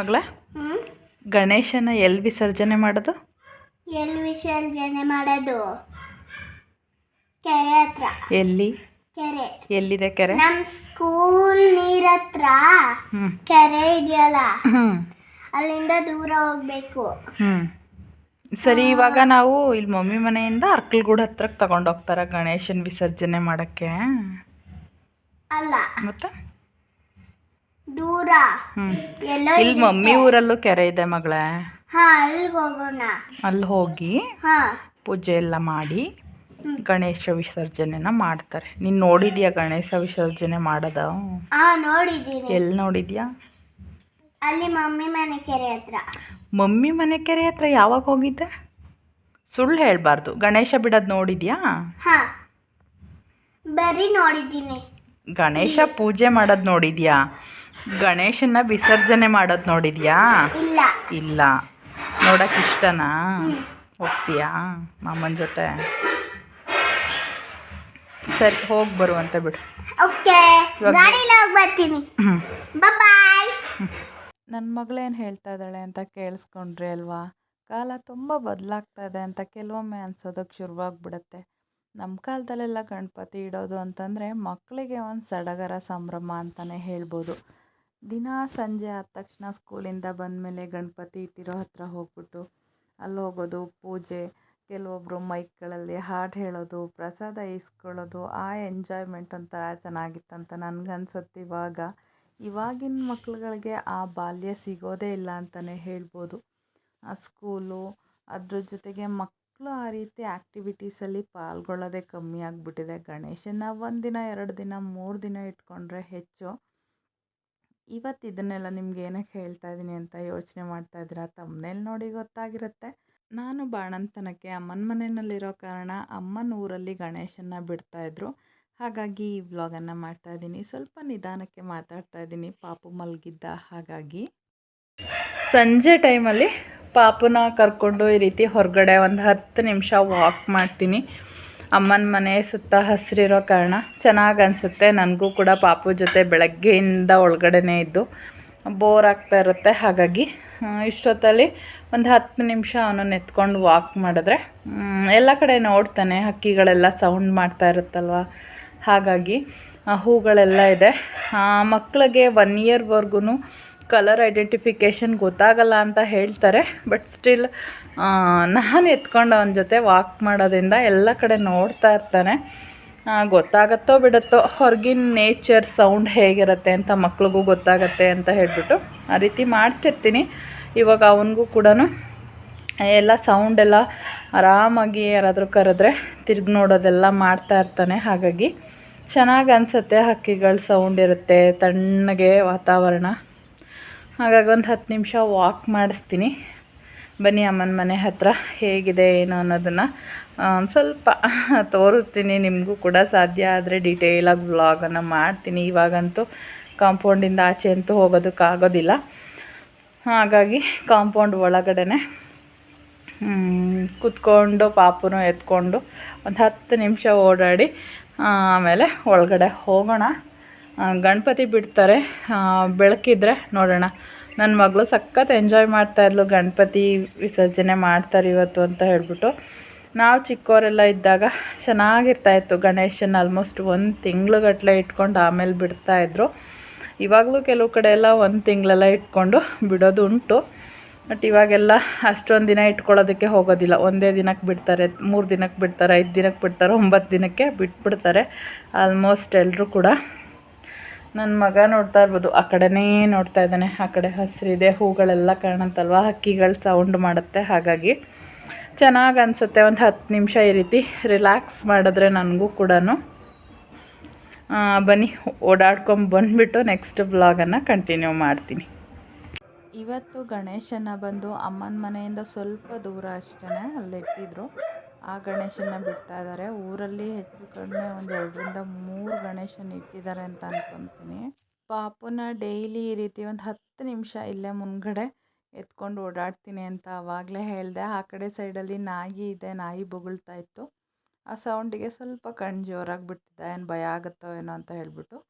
ಮಗಳೇ? ಗಣೇಶನ ಎಲ್ಲಿ ವಿಸರ್ಜನೆ ಮಾಡೋದು? ಎಲ್ಲಿ ವಿಸರ್ಜನೆ ಮಾಡೋದು? ಕೆರೆ ಹತ್ರ. ಎಲ್ಲಿ? ಕೆರೆ. ಎಲ್ಲಿದೆ ಕೆರೆ? ನಮ್ಮ ಸ್ಕೂಲ್ ನೀರ್ ಹತ್ರ. ಕೆರೆ ಇದೆಯಲ್ಲ? ಹ್ಞೂ ಅಲ್ಲಿಂದ ದೂರ ಹೋಗ್ಬೇಕು. ಹ್ಞೂ ಸರಿ ಇವಾಗ ನಾವು ಇಲ್ಲಿ ಮಮ್ಮಿ ಮನೆಯಿಂದ ಅರ್ಕಲ್ಗೂಡು ಹತ್ರಕ್ಕೆ ತಗೊಂಡೋಗ್ತಾರ ಗಣೇಶನ ವಿಸರ್ಜನೆ ಮಾಡೋಕ್ಕೆ. ಅಲ್ಲ. ಮತ್ತೆ? ದೂರ. ಎಲ್ಲೋ ಇಲ್ಲಿ ಮಮ್ಮಿ ಊರಲ್ಲೂ ಕೆರೆ ಇದೆ ಮಗಳೇ. ಹಾ ಅಲ್ಲಿಗೆ ಹೋಗೋಣ. ಅಲ್ಲಿ ಹೋಗಿ ಹಾ. ಪೂಜೆ ಎಲ್ಲ ಮಾಡಿ ಗಣೇಶ ವಿಸರ್ಜನೆನ ಮಾಡ್ತಾರೆ. ನೀನು ನೋಡಿದ್ಯಾ ಗಣೇಶ ವಿಸರ್ಜನೆ ಮಾಡದ? ಹಾ ನೋಡಿದ್ದೀನಿ. ಎಲ್ಲಿ ನೋಡಿದ್ಯಾ? ಅಲ್ಲಿ ಮಮ್ಮಿ ಮನೆ ಕೆರೆ ಹತ್ರ. ಮಮ್ಮಿ ಮನೆ ಕೆರೆ ಹತ್ರ ಯಾವಾಗ ಹೋಗಿದ್ದೆ? ಸುಳ್ಳು ಹೇಳಬಾರ್ದು. ಗಣೇಶ ಬಿಡೋದು ನೋಡಿದ್ಯಾ? ಹಾ. ಬರೀ ನೋಡಿದ್ದೀನಿ. ಗಣೇಶ ಪೂಜೆ ಮಾಡೋದು ನೋಡಿದ್ಯಾ? ಗಣೇಶನ ವಿಸರ್ಜನೆ ಮಾಡೋದು ನೋಡಿದ್ಯಾ? ಇಲ್ಲ. ಇಲ್ಲ. ನೋಡಕ್ಕೆ ಇಷ್ಟನಾ? ಹೋಗ್ತೀಯಾ ಮಾಮನ ಜೊತೆ? ಸರಿ ಹೋಗಿ ಬರುವಂತೆ ಬಿಡು. ನನ್ನ ಮಗಳೇನು ಹೇಳ್ತಾ ಇದ್ದಾಳೆ ಅಂತ ಕೇಳಿಸ್ಕೊಂಡ್ರಿ ಅಲ್ವಾ? ಕಾಲ ತುಂಬ ಬದಲಾಗ್ತಾ ಇದೆ ಅಂತ ಕೆಲವೊಮ್ಮೆ ಅನ್ಸೋದಕ್ಕೆ ಶುರುವಾಗ್ಬಿಡತ್ತೆ. ನಮ್ಮ ಕಾಲದಲ್ಲೆಲ್ಲ ಗಣಪತಿ ಇಡೋದು ಅಂತಂದರೆ ಮಕ್ಕಳಿಗೆ ಒಂದು ಸಡಗರ ಸಂಭ್ರಮ ಅಂತಲೇ ಹೇಳ್ಬೋದು. ದಿನ ಸಂಜೆ ಆದ ತಕ್ಷಣ ಸ್ಕೂಲಿಂದ ಬಂದಮೇಲೆ ಗಣಪತಿ ಇಟ್ಟಿರೋ ಹತ್ರ ಹೋಗ್ಬಿಟ್ಟು ಅಲ್ಲಿ ಹೋಗೋದು, ಪೂಜೆ ಕೆಲವೊಬ್ಬರು ಮೈಕ್ಗಳಲ್ಲಿ ಹಾಡು ಹೇಳೋದು, ಪ್ರಸಾದ ಇಸ್ಕೊಳ್ಳೋದು, ಆ ಎಂಜಾಯ್ಮೆಂಟ್ ಒಂಥರ ಚೆನ್ನಾಗಿತ್ತಂತ ನನಗನ್ಸುತ್ತೆ ಇವಾಗ. ಇವಾಗಿನ ಮಕ್ಳುಗಳಿಗೆ ಆ ಬಾಲ್ಯ ಸಿಗೋದೇ ಇಲ್ಲ ಅಂತಲೇ ಹೇಳ್ಬೋದು. ಆ ಸ್ಕೂಲು, ಅದ್ರ ಜೊತೆಗೆ ಮಕ್ಕಳು ಆ ರೀತಿ ಆ್ಯಕ್ಟಿವಿಟೀಸಲ್ಲಿ ಪಾಲ್ಗೊಳ್ಳೋದೇ ಕಮ್ಮಿ ಆಗಿಬಿಟ್ಟಿದೆ. ಗಣೇಶನ ಒಂದಿನ, ಎರಡು ದಿನ, ಮೂರು ದಿನ ಇಟ್ಕೊಂಡ್ರೆ ಹೆಚ್ಚು. ಇವತ್ತು ಇದನ್ನೆಲ್ಲ ನಿಮ್ಗೆ ಏನಕ್ಕೆ ಹೇಳ್ತಾ ಇದ್ದೀನಿ ಅಂತ ಯೋಚನೆ ಮಾಡ್ತಾ ಇದ್ದೀರಾ? ತಮ್ಮನೇಲಿ ನೋಡಿ ಗೊತ್ತಾಗಿರುತ್ತೆ. ನಾನು ಬಾಣಂತನಕ್ಕೆ ಅಮ್ಮನ ಮನೆಯಲ್ಲಿರೋ ಕಾರಣ ಅಮ್ಮನ ಊರಲ್ಲಿ ಗಣೇಶನ ಬಿಡ್ತಾಯಿದ್ರು ಹಾಗಾಗಿ ಈ ವ್ಲಾಗನ್ನು ಮಾಡ್ತಾ ಇದ್ದೀನಿ ಸ್ವಲ್ಪ ನಿಧಾನಕ್ಕೆ ಮಾತಾಡ್ತಾ ಇದ್ದೀನಿ ಪಾಪು ಮಲಗಿದ್ದ ಹಾಗಾಗಿ. ಸಂಜೆ ಟೈಮಲ್ಲಿ ಪಾಪುನ ಕರ್ಕೊಂಡು ಈ ರೀತಿ ಹೊರಗಡೆ ಒಂದು ಹತ್ತು ನಿಮಿಷ ವಾಕ್ ಮಾಡ್ತೀನಿ. ಅಮ್ಮನ ಮನೆ ಸುತ್ತ ಹಸಿರಿರೋ ಕಾರಣ ಚೆನ್ನಾಗಿ ಅನಿಸುತ್ತೆ. ನನಗೂ ಕೂಡ ಪಾಪು ಜೊತೆ ಬೆಳಗ್ಗೆಯಿಂದ ಒಳಗಡೆನೇ ಇದ್ದು ಬೋರ್ ಆಗ್ತಾ ಇರುತ್ತೆ. ಹಾಗಾಗಿ ಇಷ್ಟೊತ್ತಲ್ಲಿ ಒಂದು ಹತ್ತು ನಿಮಿಷ ಅವನು ನೆತ್ಕೊಂಡು ವಾಕ್ ಮಾಡಿದ್ರೆ ಎಲ್ಲ ಕಡೆ ನೋಡ್ತಾನೆ. ಹಕ್ಕಿಗಳೆಲ್ಲ ಸೌಂಡ್ ಮಾಡ್ತಾ ಇರುತ್ತಲ್ವ? ಹಾಗಾಗಿ ಹೂಗಳೆಲ್ಲ ಇದೆ. ಮಕ್ಕಳಿಗೆ ಒನ್ ಇಯರ್ವರೆಗೂ ಕಲರ್ ಐಡೆಂಟಿಫಿಕೇಷನ್ ಗೊತ್ತಾಗಲ್ಲ ಅಂತ ಹೇಳ್ತಾರೆ. ಬಟ್ ಸ್ಟಿಲ್ ನಾನು ಎತ್ಕೊಂಡು ಅವನ ಜೊತೆ ವಾಕ್ ಮಾಡೋದ್ರಿಂದ ಎಲ್ಲ ಕಡೆ ನೋಡ್ತಾ ಇರ್ತಾನೆ. ಗೊತ್ತಾಗತ್ತೋ ಬಿಡುತ್ತೋ, ಹೊರಗಿನ ನೇಚರ್ ಸೌಂಡ್ ಹೇಗಿರುತ್ತೆ ಅಂತ ಮಕ್ಳಿಗೂ ಗೊತ್ತಾಗತ್ತೆ ಅಂತ ಹೇಳಿಬಿಟ್ಟು ಆ ರೀತಿ ಮಾಡ್ತಿರ್ತೀನಿ. ಇವಾಗ ಅವನಿಗೂ ಕೂಡ ಎಲ್ಲ ಸೌಂಡೆಲ್ಲ ಆರಾಮಾಗಿ ಯಾರಾದರೂ ಕರೆದ್ರೆ ತಿರುಗಿ ನೋಡೋದೆಲ್ಲ ಮಾಡ್ತಾ ಇರ್ತಾನೆ. ಹಾಗಾಗಿ ಚೆನ್ನಾಗಿ ಅನಿಸುತ್ತೆ ಹಕ್ಕಿಗಳ ಸೌಂಡ್ ಇರುತ್ತೆ, ತಣ್ಣಗೆ ವಾತಾವರಣ. ಹಾಗಾಗಿ ಒಂದು ಹತ್ತು ನಿಮಿಷ ವಾಕ್ ಮಾಡಿಸ್ತೀನಿ. ಬನ್ನಿ ಅಮ್ಮನ ಮನೆ ಹತ್ರ ಹೇಗಿದೆ ಏನು ಅನ್ನೋದನ್ನು ಸ್ವಲ್ಪ ತೋರಿಸ್ತೀನಿ, ನಿಮಗೂ ಕೂಡ ಸಾಧ್ಯ ಆದರೆ ಡೀಟೇಲಾಗಿ ವ್ಲಾಗನ್ನು ಮಾಡ್ತೀನಿ. ಇವಾಗಂತೂ ಕಾಂಪೌಂಡಿಂದ ಆಚೆ ಅಂತೂ ಹೋಗೋದಕ್ಕಾಗೋದಿಲ್ಲ ಹಾಗಾಗಿ ಕಾಂಪೌಂಡ್ ಒಳಗಡೆ ಕುತ್ಕೊಂಡು ಪಾಪುನು ಎತ್ಕೊಂಡು ಒಂದು ಹತ್ತು ನಿಮಿಷ ಓಡಾಡಿ ಆಮೇಲೆ ಒಳಗಡೆ ಹೋಗೋಣ. ಗಣಪತಿ ಬಿಡ್ತಾರೆ ಬೆಳಕಿದ್ರೆ ನೋಡೋಣ. ನನ್ನ ಮಗಳು ಸಖತ್ ಎಂಜಾಯ್ ಮಾಡ್ತಾಯಿದ್ಲು ಗಣಪತಿ ವಿಸರ್ಜನೆ ಮಾಡ್ತಾರೆ ಇವತ್ತು ಅಂತ ಹೇಳ್ಬಿಟ್ಟು. ನಾವು ಚಿಕ್ಕವರೆಲ್ಲ ಇದ್ದಾಗ ಚೆನ್ನಾಗಿರ್ತಾಯಿತ್ತು ಗಣೇಶನ ಆಲ್ಮೋಸ್ಟ್ ಒಂದು ತಿಂಗ್ಳುಗಟ್ಟಲೆ ಇಟ್ಕೊಂಡು ಆಮೇಲೆ ಬಿಡ್ತಾಯಿದ್ರು ಇವಾಗಲೂ ಕೆಲವು ಕಡೆ ಎಲ್ಲ ಒಂದು ತಿಂಗಳೆಲ್ಲ ಇಟ್ಕೊಂಡು ಬಿಡೋದು ಉಂಟು. ಬಟ್ ಇವಾಗೆಲ್ಲ ಅಷ್ಟೊಂದು ದಿನ ಇಟ್ಕೊಳ್ಳೋದಕ್ಕೆ ಹೋಗೋದಿಲ್ಲ. ಒಂದೇ ದಿನಕ್ಕೆ ಬಿಡ್ತಾರೆ, ಮೂರು ದಿನಕ್ಕೆ ಬಿಡ್ತಾರೆ, ಐದು ದಿನಕ್ಕೆ ಬಿಡ್ತಾರೆ, ಒಂಬತ್ತು ದಿನಕ್ಕೆ ಬಿಟ್ಬಿಡ್ತಾರೆ. ಆಲ್ಮೋಸ್ಟ್ ಎಲ್ಲರೂ ಕೂಡ ನನ್ನ ಮಗ ನೋಡ್ತಾ ಇರ್ಬೋದು. ಆ ಕಡೆನೇ ನೋಡ್ತಾ ಇದ್ದಾನೆ. ಆ ಕಡೆ ಹಸಿರಿದೆ, ಹೂಗಳೆಲ್ಲ ಕಾಣುತ್ತಲ್ವ? ಹಕ್ಕಿಗಳು ಸೌಂಡ್ ಮಾಡುತ್ತೆ. ಹಾಗಾಗಿ ಚೆನ್ನಾಗಿ ಅನಿಸುತ್ತೆ. ಒಂದು ಹತ್ತು ನಿಮಿಷ ಈ ರೀತಿ ರಿಲ್ಯಾಕ್ಸ್ ಮಾಡಿದ್ರೆ ನನಗೂ ಕೂಡ ಬನ್ನಿ, ಓಡಾಡ್ಕೊಂಡು ಬಂದುಬಿಟ್ಟು ನೆಕ್ಸ್ಟ್ ಬ್ಲಾಗನ್ನು ಕಂಟಿನ್ಯೂ ಮಾಡ್ತೀನಿ. ಇವತ್ತು ಗಣೇಶನ ಬಂದು ಅಮ್ಮನ ಮನೆಯಿಂದ ಸ್ವಲ್ಪ ದೂರ ಅಷ್ಟೇ ಅಲ್ಲಿಟ್ಟಿದ್ರು. ಆ ಗಣೇಶನ ಬಿಡ್ತಾ ಇದ್ದಾರೆ ಊರಲ್ಲಿ ಹೆಚ್ಚು ಕಡಿಮೆ ಒಂದು ಎರಡರಿಂದ ಮೂರು ಗಣೇಶನ ಇಟ್ಟಿದ್ದಾರೆ ಅಂತ ಅನ್ಕೊತೀನಿ. ಪಾಪುನ ಡೈಲಿ ಈ ರೀತಿ ಒಂದು ಹತ್ತು ನಿಮಿಷ ಇಲ್ಲೇ ಮುಂದ್ಗಡೆ ಎತ್ಕೊಂಡು ಓಡಾಡ್ತೀನಿ ಅಂತ ಆವಾಗಲೇ ಹೇಳಿದೆ. ಆ ಕಡೆ ಸೈಡಲ್ಲಿ ನಾಯಿ ಇದೆ. ನಾಯಿ ಬೊಗಳ್ತಾ ಇತ್ತು. ಆ ಸೌಂಡಿಗೆ ಸ್ವಲ್ಪ ಕಣ್ಣು ಜೋರಾಗಿ ಬಿಡ್ತಿದ್ದ ಏನು ಭಯ ಆಗುತ್ತೋ ಏನೋ ಅಂತ ಹೇಳ್ಬಿಟ್ಟು.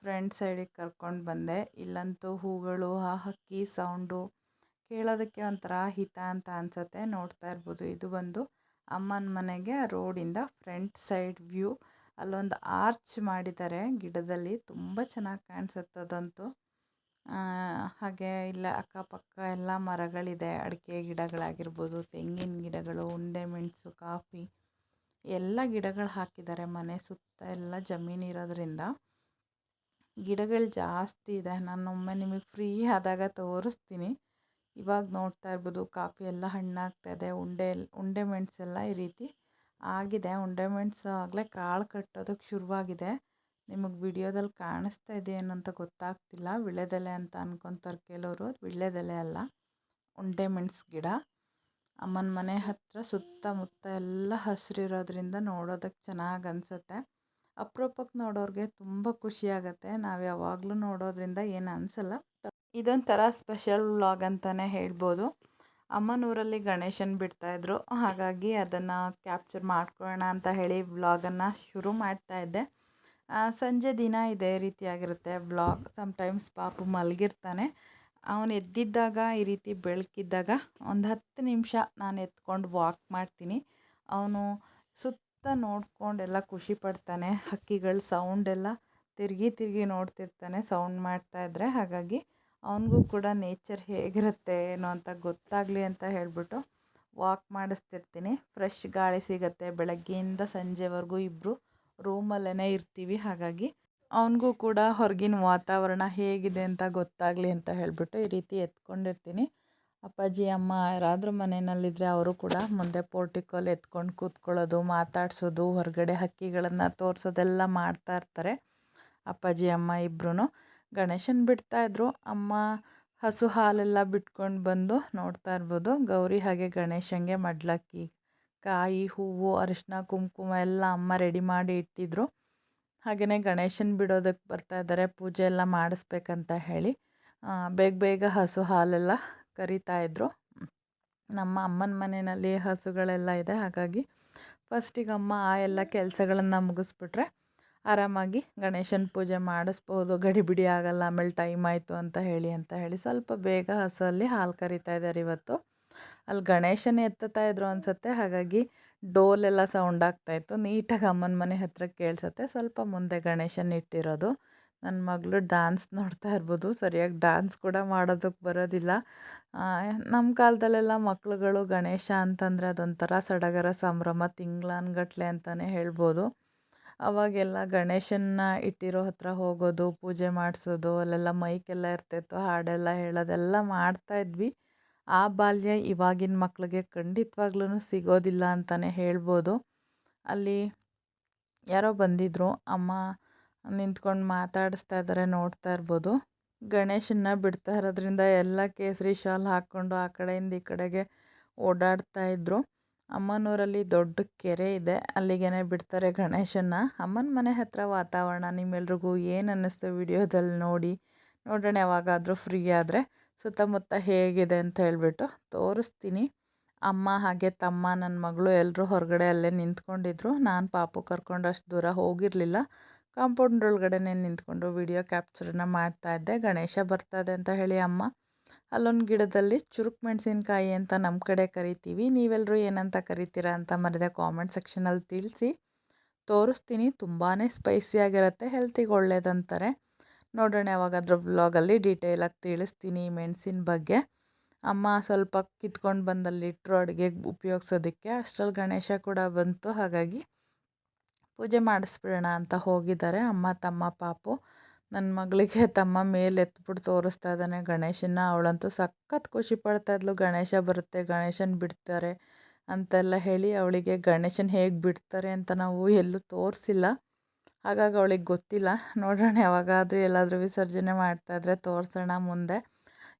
ಫ್ರಂಟ್ ಸೈಡಿಗೆ ಕರ್ಕೊಂಡು ಬಂದೆ. ಇಲ್ಲಂತೂ ಹೂಗಳು, ಆ ಹಕ್ಕಿ ಸೌಂಡು ಕೇಳೋದಕ್ಕೆ ಒಂಥರ ಹಿತ ಅಂತ ಅನಿಸುತ್ತೆ. ನೋಡ್ತಾ ಇರ್ಬೋದು. ಇದು ಬಂದು ಅಮ್ಮನ ಮನೆಗೆ ರೋಡಿಂದ ಫ್ರಂಟ್ ಸೈಡ್ ವ್ಯೂ. ಅಲ್ಲೊಂದು ಆರ್ಚ್ ಮಾಡಿದ್ದಾರೆ. ಗಿಡದಲ್ಲಿ ತುಂಬ ಚೆನ್ನಾಗಿ ಕಾಣಿಸುತ್ತೆ ಅದಂತೂ. ಹಾಗೆ ಇಲ್ಲ, ಅಕ್ಕಪಕ್ಕ ಎಲ್ಲ ಮರಗಳಿದೆ. ಅಡಿಕೆ ಗಿಡಗಳಾಗಿರ್ಬೋದು, ತೆಂಗಿನ ಗಿಡಗಳು, ಉಂಡೆ, ಮೆಣಸು, ಕಾಫಿ. ಎಲ್ಲ ಗಿಡಗಳು ಹಾಕಿದ್ದಾರೆ. ಮನೆ ಸುತ್ತ ಎಲ್ಲ ಜಮೀನು ಇರೋದ್ರಿಂದ. ಗಿಡಗಳು ಜಾಸ್ತಿ ಇದೆ. ನಾನು ಒಮ್ಮೆ ನಿಮಗೆ ಫ್ರೀ ಆದಾಗ ತೋರಿಸ್ತೀನಿ. ಇವಾಗ ನೋಡ್ತಾ ಇರ್ಬೋದು, ಕಾಫಿ ಎಲ್ಲ ಹಣ್ಣಾಗ್ತಾ ಇದೆ. ಉಂಡೆ ಉಂಡೆ ಮೆಣಸೆಲ್ಲ ಈ ರೀತಿ ಆಗಿದೆ. ಉಂಡೆ ಮೆಣಸು ಆಗಲೇ ಕಾಳು ಕಟ್ಟೋದಕ್ಕೆ ಶುರುವಾಗಿದೆ. ನಿಮಗೆ ವಿಡಿಯೋದಲ್ಲಿ ಕಾಣಿಸ್ತಾ ಇದೆಯೇನು ಅಂತ ಗೊತ್ತಾಗ್ತಿಲ್ಲ. ವಿಳ್ಯದೆಲೆ ಅಂತ ಅನ್ಕೊತಾರೆ ಕೆಲವರು. ವಿಳ್ಯದೆಲೆ ಅಲ್ಲ, ಉಂಡೆ ಮೆಣಸು ಗಿಡ. ಅಮ್ಮನ ಮನೆ ಹತ್ತಿರ ಸುತ್ತಮುತ್ತ ಎಲ್ಲ ಹಸಿರಿರೋದ್ರಿಂದ ನೋಡೋದಕ್ಕೆ ಚೆನ್ನಾಗಿ ಅನಿಸುತ್ತೆ. ಅಪರೂಪಕ್ಕೆ ನೋಡೋರಿಗೆ ತುಂಬ ಖುಷಿಯಾಗತ್ತೆ ನಾವು ಯಾವಾಗಲೂ ನೋಡೋದ್ರಿಂದ ಏನು ಅನಿಸಲ್ಲ. ಇದೊಂಥರ ಸ್ಪೆಷಲ್ ವ್ಲಾಗ್ ಅಂತಲೇ ಹೇಳ್ಬೋದು. ಅಮ್ಮನೂರಲ್ಲಿ ಗಣೇಶನ ಬಿಡ್ತಾಯಿದ್ರು ಹಾಗಾಗಿ ಅದನ್ನು ಕ್ಯಾಪ್ಚರ್ ಮಾಡ್ಕೊಳ್ಳೋಣ ಅಂತ ಹೇಳಿ ವ್ಲಾಗನ್ನು ಶುರು ಮಾಡ್ತಾಯಿದ್ದೆ ಸಂಜೆ ದಿನ ಇದೇ ರೀತಿಯಾಗಿರುತ್ತೆ ವ್ಲಾಗ್. ಸಮ್ಟೈಮ್ಸ್ ಪಾಪು ಮಲಗಿರ್ತಾನೆ. ಅವನು ಎದ್ದಿದ್ದಾಗ, ಈ ರೀತಿ ಬೆಳಕಿದ್ದಾಗ ಒಂದು ಹತ್ತು ನಿಮಿಷ ನಾನು ಎತ್ಕೊಂಡು ವಾಕ್ ಮಾಡ್ತೀನಿ. ಅವನು ಸುತ್ತ ನೋಡ್ಕೊಂಡೆಲ್ಲ ಖುಷಿ ಪಡ್ತಾನೆ. ಹಕ್ಕಿಗಳ ಸೌಂಡೆಲ್ಲ ತಿರುಗಿ ತಿರುಗಿ ನೋಡ್ತಿರ್ತಾನೆ ಸೌಂಡ್ ಮಾಡ್ತಾಯಿದ್ರೆ ಹಾಗಾಗಿ ಅವನಿಗೂ ಕೂಡ ನೇಚರ್ ಹೇಗಿರುತ್ತೆ ಏನೋ ಅಂತ ಗೊತ್ತಾಗಲಿ ಅಂತ ಹೇಳಿಬಿಟ್ಟು ವಾಕ್ ಮಾಡಿಸ್ತಿರ್ತೀನಿ. ಫ್ರೆಶ್ ಗಾಳಿ ಸಿಗುತ್ತೆ. ಬೆಳಗ್ಗೆಯಿಂದ ಸಂಜೆವರೆಗೂ ಇಬ್ಬರು ರೂಮಲ್ಲೇ ಇರ್ತೀವಿ. ಹಾಗಾಗಿ ಅವನಿಗೂ ಕೂಡ ಹೊರಗಿನ ವಾತಾವರಣ ಹೇಗಿದೆ ಅಂತ ಗೊತ್ತಾಗಲಿ ಅಂತ ಹೇಳಿಬಿಟ್ಟು ಈ ರೀತಿ ಎತ್ಕೊಂಡಿರ್ತೀನಿ. ಅಪ್ಪಾಜಿ, ಅಮ್ಮ ಯಾರಾದರೂ ಮನೆಯಲ್ಲಿದ್ದರೆ ಅವರು ಕೂಡ ಮುಂದೆ ಪೋರ್ಟಿಕೋಲ್ ಎತ್ಕೊಂಡು ಕೂತ್ಕೊಳ್ಳೋದು, ಮಾತಾಡಿಸೋದು, ಹೊರಗಡೆ ಹಕ್ಕಿಗಳನ್ನು ತೋರಿಸೋದೆಲ್ಲ ಮಾಡ್ತಾ ಇರ್ತಾರೆ. ಅಪ್ಪಾಜಿ, ಅಮ್ಮ ಇಬ್ಬರೂ ಗಣೇಶನ ಬಿಡ್ತಾಯಿದ್ರು ಅಮ್ಮ ಹಸು ಹಾಲೆಲ್ಲ ಬಿಟ್ಕೊಂಡು ಬಂದು ನೋಡ್ತಾ ಇರ್ಬೋದು. ಗೌರಿ ಹಾಗೆ ಗಣೇಶಂಗೆ ಮಡ್ಲಕ್ಕಿ, ಕಾಯಿ, ಹೂವು ಅರಿಶಿನ ಕುಂಕುಮ ಎಲ್ಲ ಅಮ್ಮ ರೆಡಿ ಮಾಡಿ ಇಟ್ಟಿದ್ರು. ಹಾಗೆಯೇ ಗಣೇಶನ ಬಿಡೋದಕ್ಕೆ ಬರ್ತಾ ಇದ್ದಾರೆ. ಪೂಜೆ ಎಲ್ಲ ಮಾಡಿಸ್ಬೇಕಂತ ಹೇಳಿ ಬೇಗ ಬೇಗ ಹಸು ಹಾಲೆಲ್ಲ ಕರಿತಾಯಿದ್ರು ನಮ್ಮ ಅಮ್ಮನ ಮನೆಯಲ್ಲಿ ಹಸುಗಳೆಲ್ಲ ಇದೆ. ಹಾಗಾಗಿ ಫಸ್ಟಿಗೆ ಅಮ್ಮ ಆ ಎಲ್ಲ ಕೆಲಸಗಳನ್ನು ಮುಗಿಸ್ಬಿಟ್ರೆ ಆರಾಮಾಗಿ ಗಣೇಶನ ಪೂಜೆ ಮಾಡಿಸ್ಬೋದು. ಗಡಿಬಿಡಿ ಆಗಲ್ಲ, ಆಮೇಲೆ ಟೈಮ್ ಆಯಿತು ಅಂತ ಹೇಳಿ ಅಂತ ಹೇಳಿ ಸ್ವಲ್ಪ ಬೇಗ ಹಸಲ್ಲಿ ಹಾಲು ಕರಿತಾ ಇದ್ದಾರೆ ಇವತ್ತು. ಅಲ್ಲಿ ಗಣೇಶನ ಎತ್ತುತ್ತಾ ಇದ್ರು ಅನಿಸುತ್ತೆ. ಹಾಗಾಗಿ ಡೋಲೆಲ್ಲ ಸೌಂಡ್ ಆಗ್ತಾಯಿತ್ತು ನೀಟಾಗಿ ಅಮ್ಮನ ಮನೆ ಹತ್ರ ಕೇಳಿಸುತ್ತೆ. ಸ್ವಲ್ಪ ಮುಂದೆ ಗಣೇಶನ ಇಟ್ಟಿರೋದು. ನನ್ನ ಮಗಳು ಡ್ಯಾನ್ಸ್ ನೋಡ್ತಾ ಇರ್ಬೋದು. ಸರಿಯಾಗಿ ಡ್ಯಾನ್ಸ್ ಕೂಡ ಮಾಡೋದಕ್ಕೆ ಬರೋದಿಲ್ಲ. ನಮ್ಮ ಕಾಲದಲ್ಲೆಲ್ಲ ಮಕ್ಳುಗಳು ಗಣೇಶ ಅಂತಂದರೆ ಅದೊಂಥರ ಸಡಗರ ಸಂಭ್ರಮ ತಿಂಗ್ಳಾನ್ಗಟ್ಲೆ ಅಂತಲೇ ಹೇಳ್ಬೋದು. ಅವಾಗೆಲ್ಲ ಗಣೇಶನ್ನ ಇಟ್ಟಿರೋ ಹತ್ರ ಹೋಗೋದು, ಪೂಜೆ ಮಾಡಿಸೋದು, ಅಲ್ಲೆಲ್ಲ ಮೈಕೆಲ್ಲ ಇರ್ತಿತ್ತು ಹಾಡೆಲ್ಲ ಹೇಳೋದೆಲ್ಲ ಮಾಡ್ತಾಯಿದ್ವಿ ಆ ಬಾಲ್ಯ ಇವಾಗಿನ ಮಕ್ಕಳಿಗೆ ಖಂಡಿತವಾಗ್ಲೂ ಸಿಗೋದಿಲ್ಲ ಅಂತಲೇ ಹೇಳ್ಬೋದು. ಅಲ್ಲಿ ಯಾರೋ ಬಂದಿದ್ದರು ಅಮ್ಮ ನಿಂತ್ಕೊಂಡು ಮಾತಾಡಿಸ್ತಾ ಇದ್ದಾರೆ ನೋಡ್ತಾ ಇರ್ಬೋದು. ಗಣೇಶನ್ನ ಬಿಡ್ತಾ ಇರೋದ್ರಿಂದ ಎಲ್ಲ ಕೇಸರಿ ಶಾಲ್ ಹಾಕ್ಕೊಂಡು ಆ ಕಡೆಯಿಂದ ಈ ಕಡೆಗೆ ಓಡಾಡ್ತಾ ಇದ್ರು. ಅಮ್ಮನೂರಲ್ಲಿ ದೊಡ್ಡ ಕೆರೆ ಇದೆ, ಅಲ್ಲಿಗೇನೆ ಬಿಡ್ತಾರೆ ಗಣೇಶನ್ನ. ಅಮ್ಮನ ಮನೆ ಹತ್ರ ವಾತಾವರಣ, ನಿಮ್ಮೆಲ್ರಿಗೂ ಏನು ಅನ್ನಿಸ್ತು ವಿಡಿಯೋದಲ್ಲಿ ನೋಡಿ. ನೋಡೋಣ ಯಾವಾಗಾದರೂ ಫ್ರೀ ಆದರೆ. ಸುತ್ತಮುತ್ತ ಹೇಗಿದೆ ಅಂತ ಹೇಳಿಬಿಟ್ಟು ತೋರಿಸ್ತೀನಿ. ಅಮ್ಮ ಹಾಗೆ ತಮ್ಮ ನನ್ನ ಮಗಳು ಎಲ್ಲರೂ ಹೊರಗಡೆ ಅಲ್ಲೇ ನಿಂತ್ಕೊಂಡಿದ್ರು. ನಾನು ಪಾಪು ಕರ್ಕೊಂಡು ಅಷ್ಟು ದೂರ ಹೋಗಿರಲಿಲ್ಲ. ಕಾಂಪೌಂಡ್ ಒಳಗಡೆನೇ ನಿಂತ್ಕೊಂಡು ವಿಡಿಯೋ ಕ್ಯಾಪ್ಚರನ್ನು ಮಾಡ್ತಾ ಇದ್ದೆ. ಗಣೇಶ ಬರ್ತದೆ ಅಂತ ಹೇಳಿ ಅಮ್ಮ. ಅಲ್ಲೊಂದು ಗಿಡದಲ್ಲಿ ಚುರುಕು ಮೆಣಸಿನ್ಕಾಯಿ ಅಂತ ನಮ್ಮ ಕಡೆ ಕರಿತೀವಿ. ನೀವೆಲ್ಲರೂ ಏನಂತ ಕರಿತೀರಾ ಅಂತ ಮರೆದೆ ಕಾಮೆಂಟ್ ಸೆಕ್ಷನಲ್ಲಿ ತಿಳಿಸಿ. ತೋರಿಸ್ತೀನಿ. ತುಂಬಾ ಸ್ಪೈಸಿಯಾಗಿರುತ್ತೆ ಹೆಲ್ತಿಗೆ ಒಳ್ಳೇದಂತಾರೆ. ನೋಡೋಣ ಯಾವಾಗಾದ್ರೂ ಬ್ಲಾಗಲ್ಲಿ ಡೀಟೇಲಾಗಿ ತಿಳಿಸ್ತೀನಿ ಮೆಣಸಿನ ಬಗ್ಗೆ. ಅಮ್ಮ ಸ್ವಲ್ಪ ಕಿತ್ಕೊಂಡು ಬಂದಲ್ಲಿ ಇಟ್ಟರು ಅಡುಗೆಗೆ ಉಪಯೋಗಿಸೋದಕ್ಕೆ. ಅಷ್ಟರಲ್ಲಿ ಗಣೇಶ ಕೂಡ ಬಂತು. ಹಾಗಾಗಿ ಪೂಜೆ ಮಾಡಿಸ್ಬಿಡೋಣ ಅಂತ ಹೋಗಿದ್ದಾರೆ ಅಮ್ಮ, ತಮ್ಮ ಪಾಪು. ನನ್ನ ಮಗಳಿಗೆ ತಮ್ಮ ಮೇಲೆ ಎತ್ಬಿಟ್ಟು ತೋರಿಸ್ತಾ ಇದ್ದಾನೆ ಗಣೇಶನ ಅವಳಂತೂ ಸಖತ್ ಖುಷಿ ಪಡ್ತಾಯಿದ್ಲು ಗಣೇಶ ಬರುತ್ತೆ, ಗಣೇಶನ ಬಿಡ್ತಾರೆ ಅಂತೆಲ್ಲ ಹೇಳಿ ಅವಳಿಗೆ ಗಣೇಶನ ಹೇಗೆ ಬಿಡ್ತಾರೆ ಅಂತ ನಾವು ಎಲ್ಲೂ ತೋರಿಸಿಲ್ಲ. ಹಾಗಾಗಿ ಅವಳಿಗೆ ಗೊತ್ತಿಲ್ಲ. ನೋಡೋಣ ಯಾವಾಗಾದರೂ ಎಲ್ಲಾದರೂ ವಿಸರ್ಜನೆ ಮಾಡ್ತಾಯಿದ್ರೆ ತೋರಿಸೋಣ ಮುಂದೆ.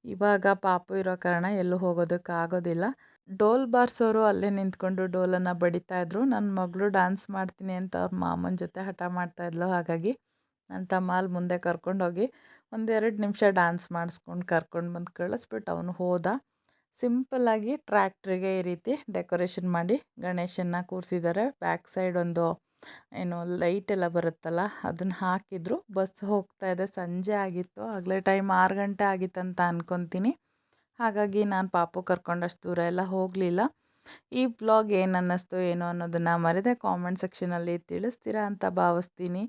ಇವಾಗ ಪಾಪು ಇರೋ ಕಾರಣ ಎಲ್ಲೂ ಹೋಗೋದಕ್ಕೆ ಆಗೋದಿಲ್ಲ. ಡೋಲ್ ಬಾರಿಸೋರು ಅಲ್ಲೇ ನಿಂತ್ಕೊಂಡು ಡೋಲನ್ನು ಬಡಿತಾಯಿದ್ರು ನನ್ನ ಮಗಳು ಡ್ಯಾನ್ಸ್ ಮಾಡ್ತೀನಿ ಅಂತ ಅವ್ರ ಮಾಮನ ಜೊತೆ ಹಠ ಮಾಡ್ತಾಯಿದ್ಲು ಹಾಗಾಗಿ ನನ್ನ ತಮ್ಮ ಅಲ್ಲಿ ಮುಂದೆ ಕರ್ಕೊಂಡೋಗಿ ಒಂದೆರಡು ನಿಮಿಷ ಡ್ಯಾನ್ಸ್ ಮಾಡಿಸ್ಕೊಂಡು ಕರ್ಕೊಂಡು ಬಂದು ಕಳಿಸ್ಬಿಟ್ಟು ಅವನು ಹೋದ. ಸಿಂಪಲ್ಲಾಗಿ ಟ್ರ್ಯಾಕ್ಟ್ರಿಗೆ ಈ ರೀತಿ ಡೆಕೋರೇಷನ್ ಮಾಡಿ ಗಣೇಶನ್ನ ಕೂರಿಸಿದ್ದಾರೆ ಬ್ಯಾಕ್ ಸೈಡ್ ಒಂದು ಏನು ಲೈಟ್ ಎಲ್ಲ ಬರುತ್ತಲ್ಲ ಅದನ್ನು ಹಾಕಿದ್ರು. ಬಸ್ ಹೋಗ್ತಾ ಇದೆ. ಸಂಜೆ ಆಗಿತ್ತು. ಆಗಲೇ ಟೈಮ್ ಆರು ಗಂಟೆ ಆಗಿತ್ತಂತ ಅನ್ಕೊತೀನಿ. ಹಾಗಾಗಿ ನಾನು ಪಾಪು ಕರ್ಕೊಂಡಷ್ಟು ದೂರ ಎಲ್ಲ ಹೋಗಲಿಲ್ಲ. ಈ ಬ್ಲಾಗ್ ಏನು ಅನ್ನಿಸ್ತು, ಏನೋ ಅನ್ನೋದನ್ನು ಮರೆದೆ ಕಾಮೆಂಟ್ ಸೆಕ್ಷನಲ್ಲಿ ತಿಳಿಸ್ತೀರಾ ಅಂತ ಭಾವಿಸ್ತೀನಿ.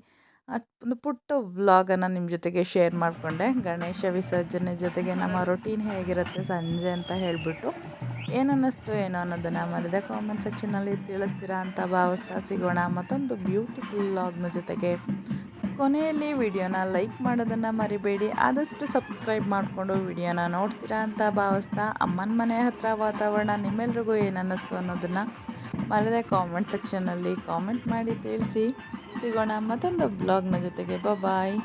ಒಂದು ಪುಟ್ಟ ವ್ಲಾಗನ್ನು ನಿಮ್ಮ ಜೊತೆಗೆ ಶೇರ್ ಮಾಡಿಕೊಂಡೆ. ಗಣೇಶ ವಿಸರ್ಜನೆ ಜೊತೆಗೆ ನಮ್ಮ ರೊಟೀನ್ ಹೇಗಿರುತ್ತೆ ಸಂಜೆ ಅಂತ ಹೇಳಿಬಿಟ್ಟು. ಏನು ಏನೋ ಅನ್ನೋದನ್ನು ಮರೆದೇ ಕಾಮೆಂಟ್ ಸೆಕ್ಷನಲ್ಲಿ ತಿಳಿಸ್ತೀರಾ ಅಂತ ಭಾವಿಸ್ತಾ ಸಿಗೋಣ. ಮತ್ತೊಂದು ಬ್ಯೂಟಿಫುಲ್ ವ್ಲಾಗ್ನ ಜೊತೆಗೆ. ಕೊನೆಯಲ್ಲಿ ವಿಡಿಯೋನ ಲೈಕ್ ಮಾಡೋದನ್ನು ಮರಿಬೇಡಿ. ಆದಷ್ಟು ಸಬ್ಸ್ಕ್ರೈಬ್ ಮಾಡಿಕೊಂಡು ವಿಡಿಯೋನ ನೋಡ್ತೀರಾ ಅಂತ ಭಾವಿಸ್ತಾ ಅಮ್ಮನ ಮನೆ ಹತ್ರ ವಾತಾವರಣ ನಿಮ್ಮೆಲ್ರಿಗೂ ಏನು ಅನ್ನಿಸ್ತು ಅನ್ನೋದನ್ನು ಮರದೇ ಕಾಮೆಂಟ್ ಸೆಕ್ಷನಲ್ಲಿ ಕಾಮೆಂಟ್ ಮಾಡಿ ತಿಳಿಸಿ. ಸಿಗೋಣ ಮತ್ತೊಂದು ಬ್ಲಾಗ್ನ ಜೊತೆಗೆ. ಬಾಯ್